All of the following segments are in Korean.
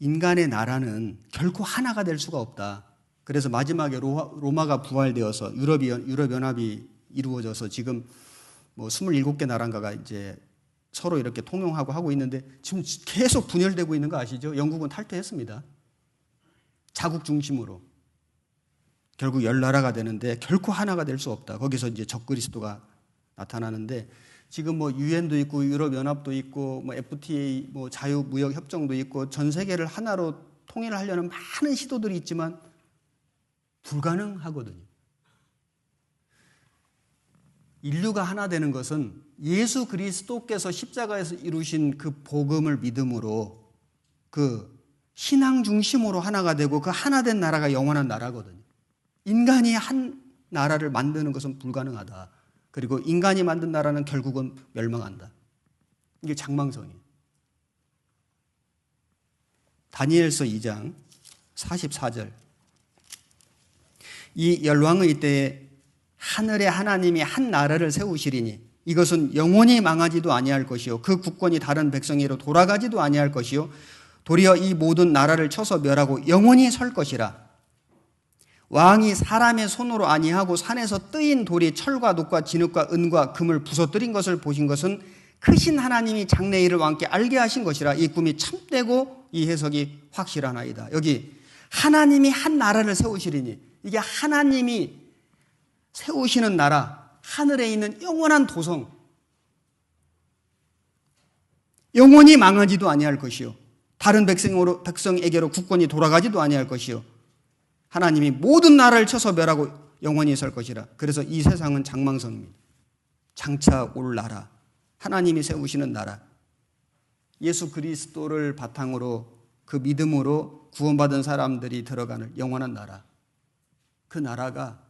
인간의 나라는 결코 하나가 될 수가 없다. 그래서 마지막에 로마 가 부활되어서 유럽이, 유럽연합이 이루어져서 지금 뭐 27개 나라인가가 이제 서로 이렇게 통용하고 하고 있는데 지금 계속 분열되고 있는 거 아시죠? 영국은 탈퇴했습니다. 자국 중심으로. 결국 열 나라가 되는데 결코 하나가 될 수 없다. 거기서 이제 적그리스도가 나타나는데 지금 뭐 유엔도 있고 유럽 연합도 있고 뭐 FTA 뭐 자유 무역 협정도 있고 전 세계를 하나로 통일을 하려는 많은 시도들이 있지만 불가능하거든요. 인류가 하나 되는 것은 예수 그리스도께서 십자가에서 이루신 그 복음을 믿음으로 그 신앙 중심으로 하나가 되고 그 하나 된 나라가 영원한 나라거든요. 인간이 한 나라를 만드는 것은 불가능하다. 그리고 인간이 만든 나라는 결국은 멸망한다. 이게 장망성이에요. 다니엘서 2장 44절. 이 열왕의 때에 하늘의 하나님이 한 나라를 세우시리니 이것은 영원히 망하지도 아니할 것이요 그 국권이 다른 백성에로 돌아가지도 아니할 것이요 도리어 이 모든 나라를 쳐서 멸하고 영원히 설 것이라 왕이 사람의 손으로 아니하고 산에서 뜨인 돌이 철과 녹과 진흙과 은과 금을 부서뜨린 것을 보신 것은 크신 하나님이 장래 일을 왕께 알게 하신 것이라 이 꿈이 참되고 이 해석이 확실하나이다. 여기 하나님이 한 나라를 세우시리니 이게 하나님이 세우시는 나라, 하늘에 있는 영원한 도성, 영원히 망하지도 아니할 것이요. 다른 백성으로, 백성에게로 국권이 돌아가지도 아니할 것이요. 하나님이 모든 나라를 쳐서 멸하고 영원히 설 것이라. 그래서 이 세상은 장망성입니다. 장차 올 나라. 하나님이 세우시는 나라. 예수 그리스도를 바탕으로 그 믿음으로 구원받은 사람들이 들어가는 영원한 나라. 그 나라가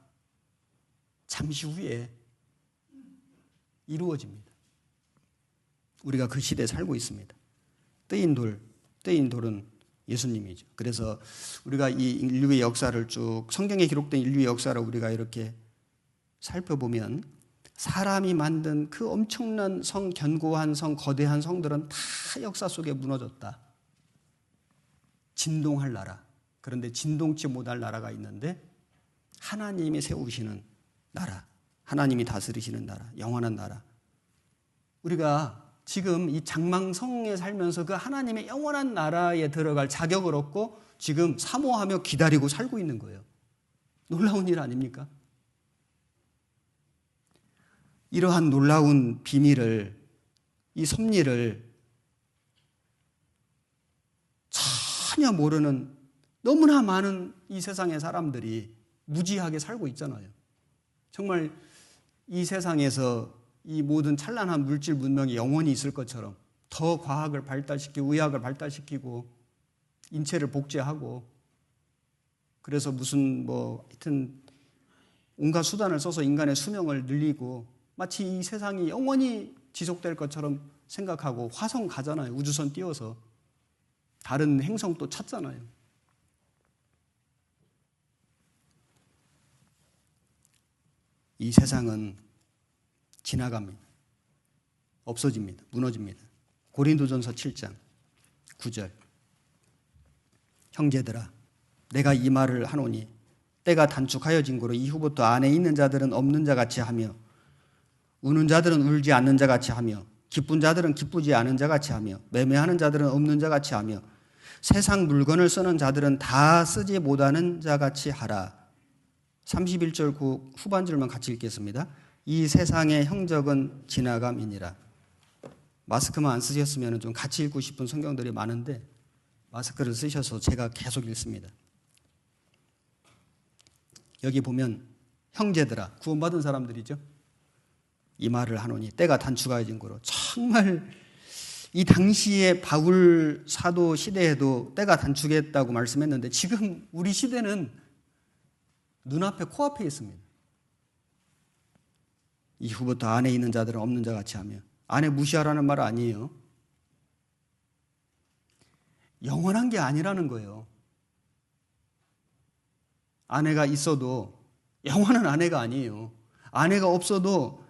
잠시 후에 이루어집니다. 우리가 그 시대에 살고 있습니다. 뜨인 돌, 뜨인 돌은 예수님이죠. 그래서 우리가 이 인류의 역사를 쭉 성경에 기록된 인류의 역사를 우리가 이렇게 살펴보면 사람이 만든 그 엄청난 성, 견고한 성, 거대한 성들은 다 역사 속에 무너졌다. 진동할 나라. 그런데 진동치 못할 나라가 있는데 하나님이 세우시는 나라, 하나님이 다스리시는 나라, 영원한 나라. 우리가 지금 이 장망성에 살면서 그 하나님의 영원한 나라에 들어갈 자격을 얻고 지금 사모하며 기다리고 살고 있는 거예요. 놀라운 일 아닙니까? 이러한 놀라운 비밀을, 이 섭리를 전혀 모르는 너무나 많은 이 세상의 사람들이 무지하게 살고 있잖아요. 정말 이 세상에서 이 모든 찬란한 물질 문명이 영원히 있을 것처럼 더 과학을 발달시키고 의학을 발달시키고 인체를 복제하고 그래서 무슨 뭐 하여튼 온갖 수단을 써서 인간의 수명을 늘리고 마치 이 세상이 영원히 지속될 것처럼 생각하고 화성 가잖아요. 우주선 띄워서 다른 행성 또 찾잖아요. 이 세상은 지나갑니다. 없어집니다. 무너집니다. 고린도전서 7장 9절. 형제들아, 내가 이 말을 하노니 때가 단축하여진 고로 이후부터 안에 있는 자들은 없는 자 같이 하며 우는 자들은 울지 않는 자 같이 하며 기쁜 자들은 기쁘지 않은 자 같이 하며 매매하는 자들은 없는 자 같이 하며 세상 물건을 쓰는 자들은 다 쓰지 못하는 자 같이 하라. 31절 그 후반절만 같이 읽겠습니다. 이 세상의 형적은 지나감이니라. 마스크만 안 쓰셨으면 좀 같이 읽고 싶은 성경들이 많은데 마스크를 쓰셔서 제가 계속 읽습니다. 여기 보면 형제들아 구원받은 사람들이죠. 이 말을 하노니 때가 단축하여진 거로 정말 이 당시에 바울 사도 시대에도 때가 단축했다고 말씀했는데 지금 우리 시대는 눈앞에 코앞에 있습니다. 이후부터 안에 있는 자들은 없는 자 같이 하며 안에 무시하라는 말 아니에요. 영원한 게 아니라는 거예요. 아내가 있어도 영원한 아내가 아니에요. 아내가 없어도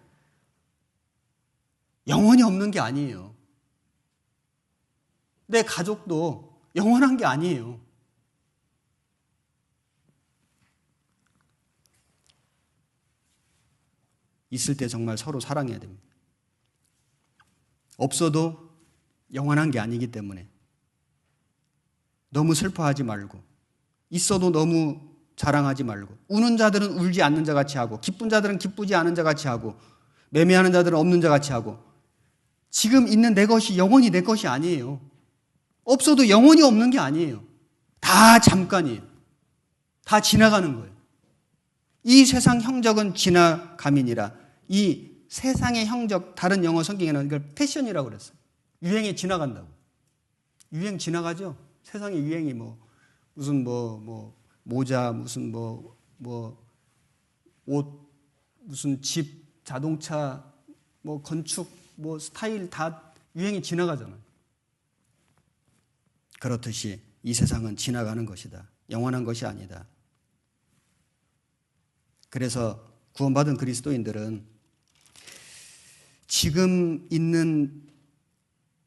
영원히 없는 게 아니에요. 내 가족도 영원한 게 아니에요. 있을 때 정말 서로 사랑해야 됩니다. 없어도 영원한 게 아니기 때문에 너무 슬퍼하지 말고 있어도 너무 자랑하지 말고 우는 자들은 울지 않는 자 같이 하고 기쁜 자들은 기쁘지 않은 자 같이 하고 매매하는 자들은 없는 자 같이 하고 지금 있는 내 것이 영원히 내 것이 아니에요. 없어도 영원히 없는 게 아니에요. 다 잠깐이에요. 다 지나가는 거예요. 이 세상 형적은 지나감이니라. 이 세상의 형적, 다른 영어 성경에는 이걸 패션이라고 그랬어요. 유행이 지나간다고. 유행 지나가죠? 세상의 유행이 뭐, 무슨 뭐, 뭐, 모자, 무슨 뭐, 뭐, 옷, 무슨 집, 자동차, 뭐, 건축, 뭐, 스타일 다 유행이 지나가잖아요. 그렇듯이 이 세상은 지나가는 것이다. 영원한 것이 아니다. 그래서 구원받은 그리스도인들은 지금 있는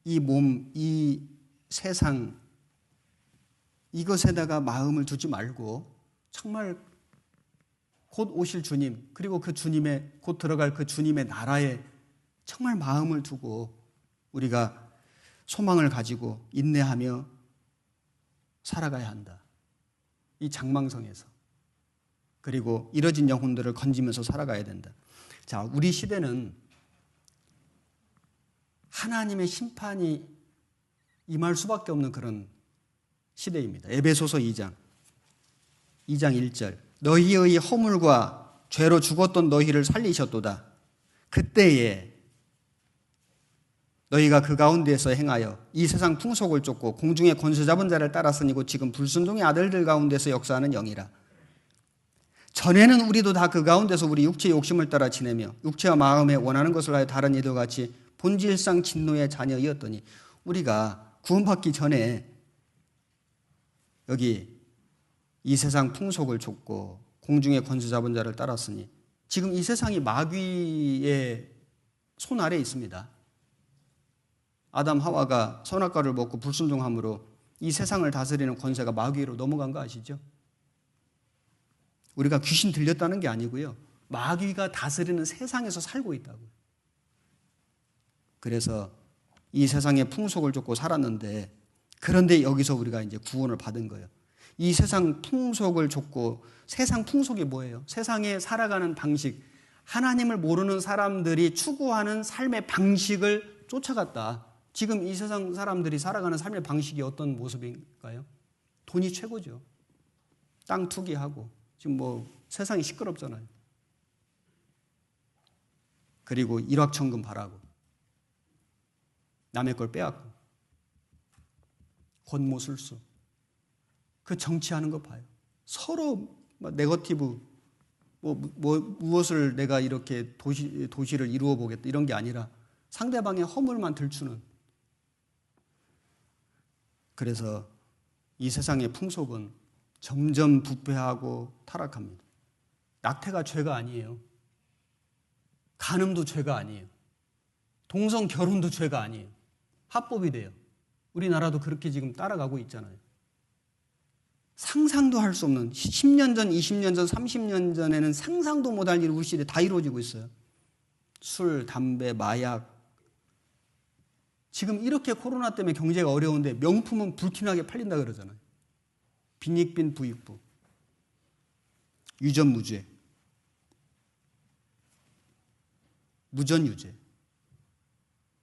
이 몸, 이 세상, 이것에다가 마음을 두지 말고 정말 곧 오실 주님, 그리고 그 주님의, 곧 들어갈 그 주님의 나라에 정말 마음을 두고 우리가 소망을 가지고 인내하며 살아가야 한다. 이 장망성에서. 그리고 이뤄진 영혼들을 건지면서 살아가야 된다. 자, 우리 시대는 하나님의 심판이 임할 수밖에 없는 그런 시대입니다. 에베소서 2장. 2장 1절. 너희의 허물과 죄로 죽었던 너희를 살리셨도다. 그때에 너희가 그 가운데에서 행하여 이 세상 풍속을 쫓고 공중의 권세 잡은 자를 따랐으니고 지금 불순종의 아들들 가운데서 역사하는 영이라. 전에는 우리도 다 그 가운데서 우리 육체의 욕심을 따라 지내며 육체와 마음에 원하는 것을 하여 다른 이들 같이 본질상 진노의 자녀이었더니 우리가 구원받기 전에 여기 이 세상 풍속을 쫓고 공중의 권세 잡은 자를 따랐으니 지금 이 세상이 마귀의 손 아래에 있습니다. 아담 하와가 선악과를 먹고 불순종함으로 이 세상을 다스리는 권세가 마귀로 넘어간 거 아시죠? 우리가 귀신 들렸다는 게 아니고요. 마귀가 다스리는 세상에서 살고 있다고요. 그래서 이 세상의 풍속을 쫓고 살았는데 그런데 여기서 우리가 이제 구원을 받은 거예요. 이 세상 풍속을 쫓고 세상 풍속이 뭐예요? 세상에 살아가는 방식, 하나님을 모르는 사람들이 추구하는 삶의 방식을 쫓아갔다. 지금 이 세상 사람들이 살아가는 삶의 방식이 어떤 모습인가요? 돈이 최고죠. 땅 투기하고 지금 뭐 세상이 시끄럽잖아요. 그리고 일확천금 바라고 남의 걸 빼앗고 권모술수 그 정치하는 거 봐요. 서로 네거티브 뭐, 뭐 무엇을 내가 이렇게 도시 도시를 이루어 보겠다 이런 게 아니라 상대방의 허물만 들추는 그래서 이 세상의 풍속은 점점 부패하고 타락합니다. 낙태가 죄가 아니에요. 간음도 죄가 아니에요. 동성 결혼도 죄가 아니에요. 합법이 돼요. 우리나라도 그렇게 지금 따라가고 있잖아요. 상상도 할 수 없는 10년 전, 20년 전, 30년 전에는 상상도 못할 일이 우리 시대에 다 이루어지고 있어요. 술, 담배, 마약, 지금 이렇게 코로나 때문에 경제가 어려운데 명품은 불티나게 팔린다 그러잖아요. 빈익빈 부익부. 유전무죄. 무전유죄.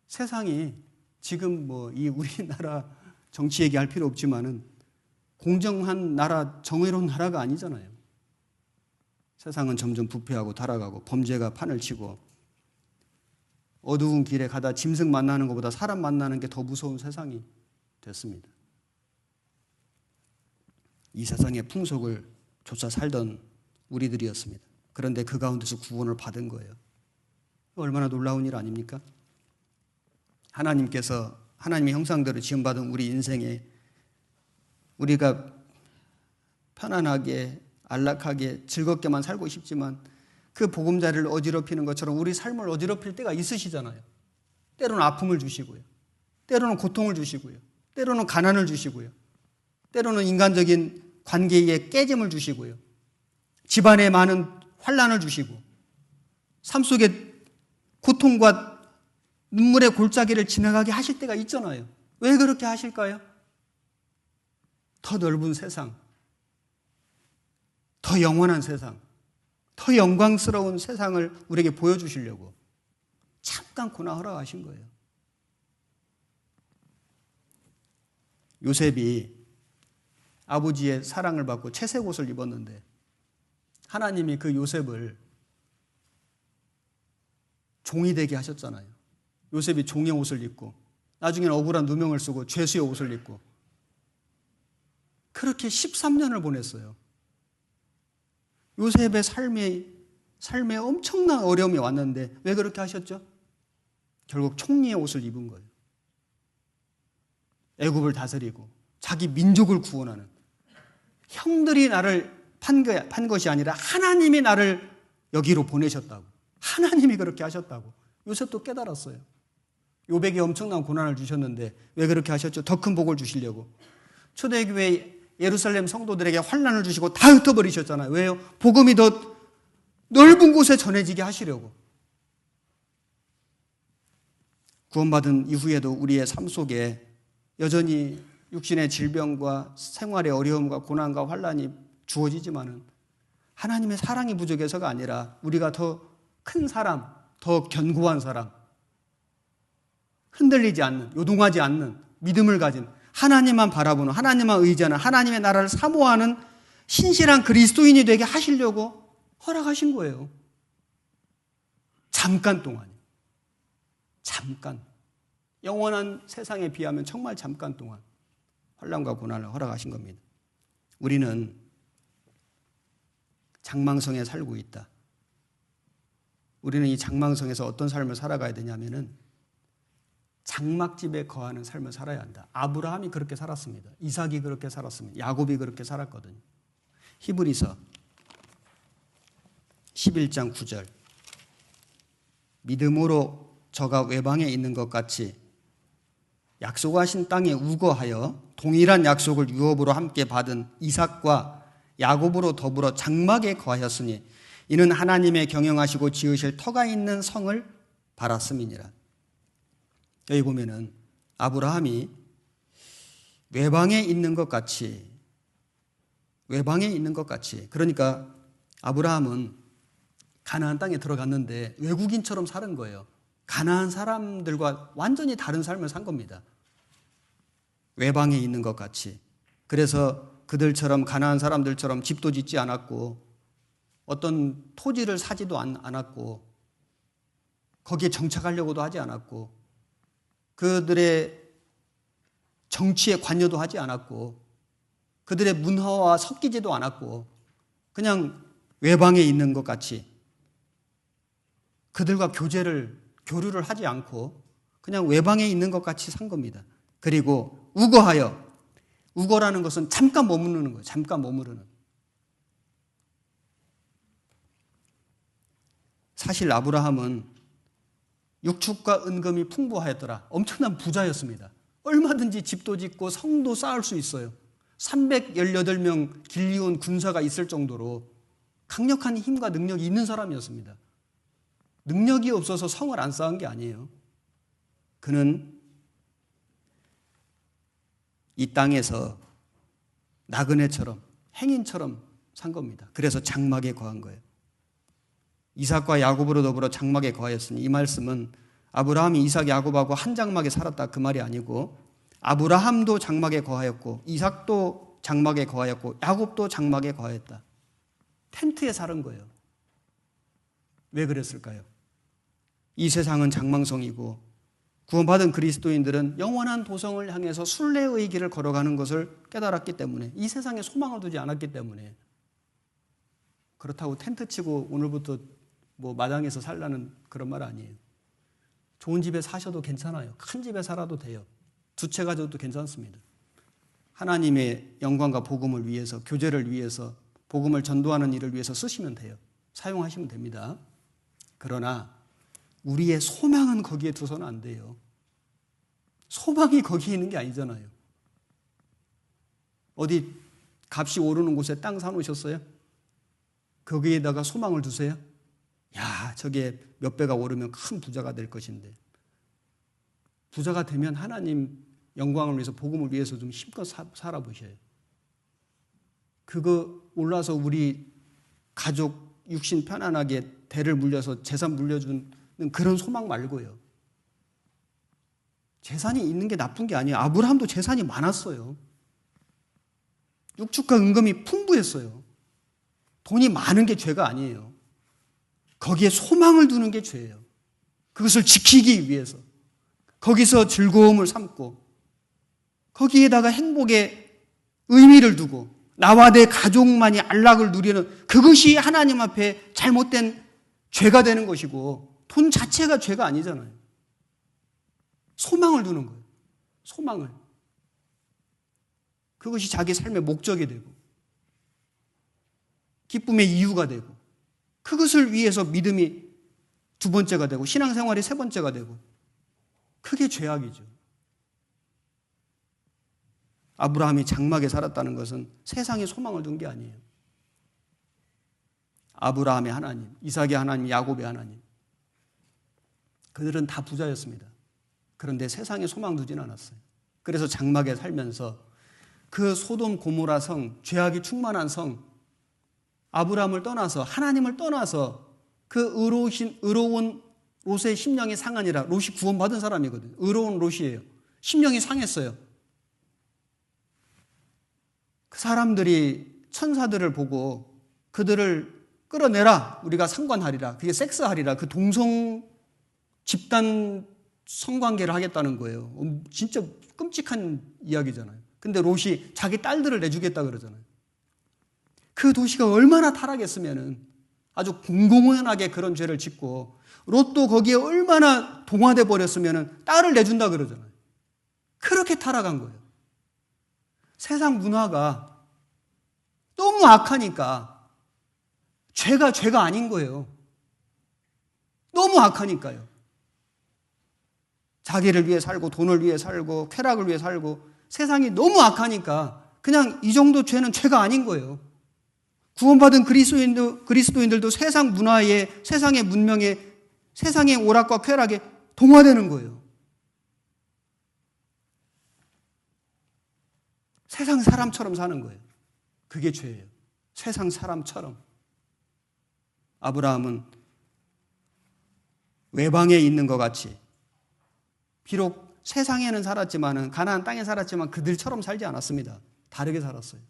세상이 지금 뭐 이 우리나라 정치 얘기할 필요 없지만은 공정한 나라, 정의로운 나라가 아니잖아요. 세상은 점점 부패하고 타락하고 범죄가 판을 치고 어두운 길에 가다 짐승 만나는 것보다 사람 만나는 게 더 무서운 세상이 됐습니다. 이 세상의 풍속을 조차 살던 우리들이었습니다. 그런데 그 가운데서 구원을 받은 거예요. 얼마나 놀라운 일 아닙니까? 하나님께서 하나님의 형상대로 지음받은 우리 인생에 우리가 편안하게 안락하게 즐겁게만 살고 싶지만 그 보금자리를 어지럽히는 것처럼 우리 삶을 어지럽힐 때가 있으시잖아요. 때로는 아픔을 주시고요. 때로는 고통을 주시고요. 때로는 가난을 주시고요. 때로는 인간적인 관계에 깨짐을 주시고요. 집안에 많은 환란을 주시고 삶 속에 고통과 눈물의 골짜기를 지나가게 하실 때가 있잖아요. 왜 그렇게 하실까요? 더 넓은 세상, 더 영원한 세상, 더 영광스러운 세상을 우리에게 보여주시려고 잠깐 고나 허락하신 거예요. 요셉이 아버지의 사랑을 받고 채색 옷을 입었는데 하나님이 그 요셉을 종이 되게 하셨잖아요. 요셉이 종의 옷을 입고 나중에는 억울한 누명을 쓰고 죄수의 옷을 입고 그렇게 13년을 보냈어요. 요셉의 삶에 삶에 엄청난 어려움이 왔는데 왜 그렇게 하셨죠? 결국 총리의 옷을 입은 거예요. 애굽을 다스리고 자기 민족을 구원하는 형들이 나를 판, 거, 판 것이 아니라 하나님이 나를 여기로 보내셨다고. 하나님이 그렇게 하셨다고. 요셉도 깨달았어요. 요백이 엄청난 고난을 주셨는데 왜 그렇게 하셨죠? 더 큰 복을 주시려고. 초대교회 예루살렘 성도들에게 환란을 주시고 다 흩어버리셨잖아요. 왜요? 복음이 더 넓은 곳에 전해지게 하시려고. 구원받은 이후에도 우리의 삶 속에 여전히 육신의 질병과 생활의 어려움과 고난과 환란이 주어지지만은 하나님의 사랑이 부족해서가 아니라 우리가 더 큰 사람, 더 견고한 사람, 흔들리지 않는, 요동하지 않는 믿음을 가진 하나님만 바라보는, 하나님만 의지하는, 하나님의 나라를 사모하는 신실한 그리스도인이 되게 하시려고 허락하신 거예요. 잠깐 동안. 잠깐. 영원한 세상에 비하면 정말 잠깐 동안 환란과 고난을 허락하신 겁니다. 우리는 장망성에 살고 있다. 우리는 이 장망성에서 어떤 삶을 살아가야 되냐면은 장막집에 거하는 삶을 살아야 한다. 아브라함이 그렇게 살았습니다. 이삭이 그렇게 살았습니다. 야곱이 그렇게 살았거든요. 히브리서 11장 9절. 믿음으로 저가 외방에 있는 것 같이 약속하신 땅에 우거하여 동일한 약속을 유업으로 함께 받은 이삭과 야곱으로 더불어 장막에 거하였으니 이는 하나님의 경영하시고 지으실 터가 있는 성을 바랐음이니라. 여기 보면은 아브라함이 외방에 있는 것 같이 외방에 있는 것 같이 그러니까 아브라함은 가나안 땅에 들어갔는데 외국인처럼 사는 거예요. 가나안 사람들과 완전히 다른 삶을 산 겁니다. 외방에 있는 것 같이. 그래서 그들처럼 가나안 사람들처럼 집도 짓지 않았고 어떤 토지를 사지도 않았고 거기에 정착하려고도 하지 않았고 그들의 정치에 관여도 하지 않았고 그들의 문화와 섞이지도 않았고 그냥 외방에 있는 것 같이 그들과 교제를 교류를 하지 않고 그냥 외방에 있는 것 같이 산 겁니다. 그리고 우거하여 우거라는 것은 잠깐 머무르는 거예요. 잠깐 머무르는. 사실 아브라함은 육축과 은금이 풍부하였더라. 엄청난 부자였습니다. 얼마든지 집도 짓고 성도 쌓을 수 있어요. 318명 길리온 군사가 있을 정도로 강력한 힘과 능력이 있는 사람이었습니다. 능력이 없어서 성을 안 쌓은 게 아니에요. 그는 이 땅에서 나그네처럼 행인처럼 산 겁니다. 그래서 장막에 거한 거예요. 이삭과 야곱으로 더불어 장막에 거하였으니 이 말씀은 아브라함이 이삭 야곱하고 한 장막에 살았다 그 말이 아니고 아브라함도 장막에 거하였고 이삭도 장막에 거하였고 야곱도 장막에 거하였다. 텐트에 사는 거예요. 왜 그랬을까요? 이 세상은 장망성이고 구원받은 그리스도인들은 영원한 도성을 향해서 순례의 길을 걸어가는 것을 깨달았기 때문에 이 세상에 소망을 두지 않았기 때문에 그렇다고 텐트 치고 오늘부터 뭐 마당에서 살라는 그런 말 아니에요. 좋은 집에 사셔도 괜찮아요. 큰 집에 살아도 돼요. 두 채 가져도 괜찮습니다. 하나님의 영광과 복음을 위해서, 교제를 위해서, 복음을 전도하는 일을 위해서 쓰시면 돼요. 사용하시면 됩니다. 그러나 우리의 소망은 거기에 두서는 안 돼요. 소망이 거기에 있는 게 아니잖아요. 어디 값이 오르는 곳에 땅 사놓으셨어요? 거기에다가 소망을 두세요? 야, 저게 몇 배가 오르면 큰 부자가 될 것인데. 부자가 되면 하나님 영광을 위해서 복음을 위해서 좀 힘껏 살아보셔요. 그거 올라서 우리 가족 육신 편안하게 대를 물려서 재산 물려주는 그런 소망 말고요. 재산이 있는 게 나쁜 게 아니에요. 아브라함도 재산이 많았어요. 육축과 은금이 풍부했어요. 돈이 많은 게 죄가 아니에요. 거기에 소망을 두는 게 죄예요. 그것을 지키기 위해서. 거기서 즐거움을 삼고, 거기에다가 행복의 의미를 두고, 나와 내 가족만이 안락을 누리는 그것이 하나님 앞에 잘못된 죄가 되는 것이고, 돈 자체가 죄가 아니잖아요. 소망을 두는 거예요. 소망을. 그것이 자기 삶의 목적이 되고, 기쁨의 이유가 되고, 그것을 위해서 믿음이 두 번째가 되고, 신앙생활이 세 번째가 되고, 그게 죄악이죠. 아브라함이 장막에 살았다는 것은 세상에 소망을 둔 게 아니에요. 아브라함의 하나님, 이삭의 하나님, 야곱의 하나님. 그들은 다 부자였습니다. 그런데 세상에 소망 두진 않았어요. 그래서 장막에 살면서 그 소돔 고모라 성, 죄악이 충만한 성, 아브라함을 떠나서 하나님을 떠나서 그 의로우신 의로운 롯의 심령이 상하니라. 롯이 구원받은 사람이거든요. 의로운 롯이에요. 심령이 상했어요. 그 사람들이 천사들을 보고 그들을 끌어내라. 우리가 상관하리라. 그게 섹스하리라. 그 동성 집단 성관계를 하겠다는 거예요. 음, 진짜 끔찍한 이야기잖아요. 근데 롯이 자기 딸들을 내주겠다 그러잖아요. 그 도시가 얼마나 타락했으면은 아주 공공연하게 그런 죄를 짓고 롯도 거기에 얼마나 동화돼 버렸으면은 딸을 내준다 그러잖아요. 그렇게 타락한 거예요. 세상 문화가 너무 악하니까 죄가 죄가 아닌 거예요. 너무 악하니까요. 자기를 위해 살고 돈을 위해 살고 쾌락을 위해 살고 세상이 너무 악하니까 그냥 이 정도 죄는 죄가 아닌 거예요. 구원받은 그리스도인도, 그리스도인들도 세상 문화에, 세상의 문명에, 세상의 오락과 쾌락에 동화되는 거예요. 세상 사람처럼 사는 거예요. 그게 죄예요. 세상 사람처럼. 아브라함은 외방에 있는 것 같이 비록 세상에는 살았지만은 가나안 땅에 살았지만 그들처럼 살지 않았습니다. 다르게 살았어요.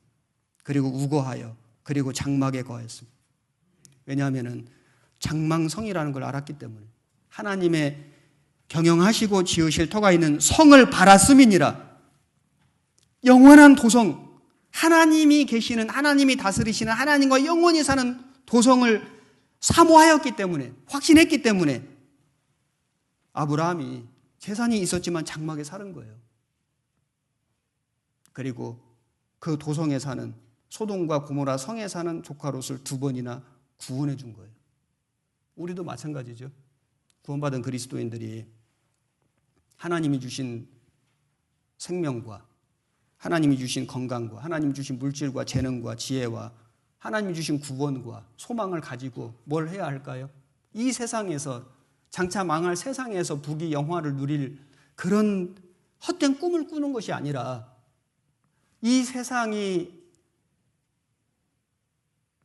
그리고 우거하여 그리고 장막에 거했습니다. 왜냐하면은 장망성이라는 걸 알았기 때문에 하나님의 경영하시고 지으실 터가 있는 성을 바랐음이니라. 영원한 도성, 하나님이 계시는 하나님이 다스리시는 하나님과 영원히 사는 도성을 사모하였기 때문에 확신했기 때문에 아브라함이 재산이 있었지만 장막에 사는 거예요. 그리고 그 도성에 사는 소돔과 고모라 성에 사는 조카 롯을 두 번이나 구원해 준 거예요. 우리도 마찬가지죠. 구원받은 그리스도인들이 하나님이 주신 생명과 하나님이 주신 건강과 하나님이 주신 물질과 재능과 지혜와 하나님이 주신 구원과 소망을 가지고 뭘 해야 할까요? 이 세상에서 장차 망할 세상에서 부귀 영화를 누릴 그런 헛된 꿈을 꾸는 것이 아니라 이 세상이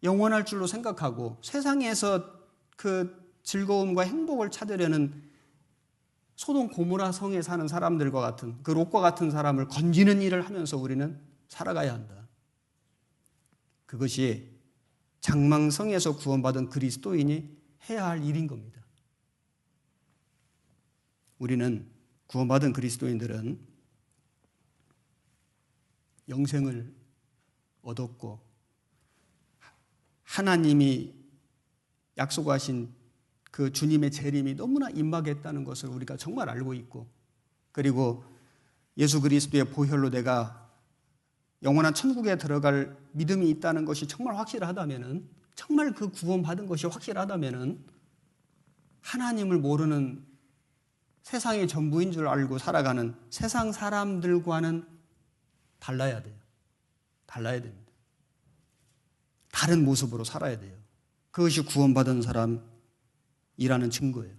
영원할 줄로 생각하고 세상에서 그 즐거움과 행복을 찾으려는 소돔 고모라 성에 사는 사람들과 같은 그 롯과 같은 사람을 건지는 일을 하면서 우리는 살아가야 한다. 그것이 장망성에서 구원받은 그리스도인이 해야 할 일인 겁니다. 우리는 구원받은 그리스도인들은 영생을 얻었고 하나님이 약속하신 그 주님의 재림이 너무나 임박했다는 것을 우리가 정말 알고 있고 그리고 예수 그리스도의 보혈로 내가 영원한 천국에 들어갈 믿음이 있다는 것이 정말 확실하다면은 정말 그 구원받은 것이 확실하다면은 하나님을 모르는 세상의 전부인 줄 알고 살아가는 세상 사람들과는 달라야 돼요. 달라야 됩니다. 다른 모습으로 살아야 돼요. 그것이 구원받은 사람이라는 증거예요.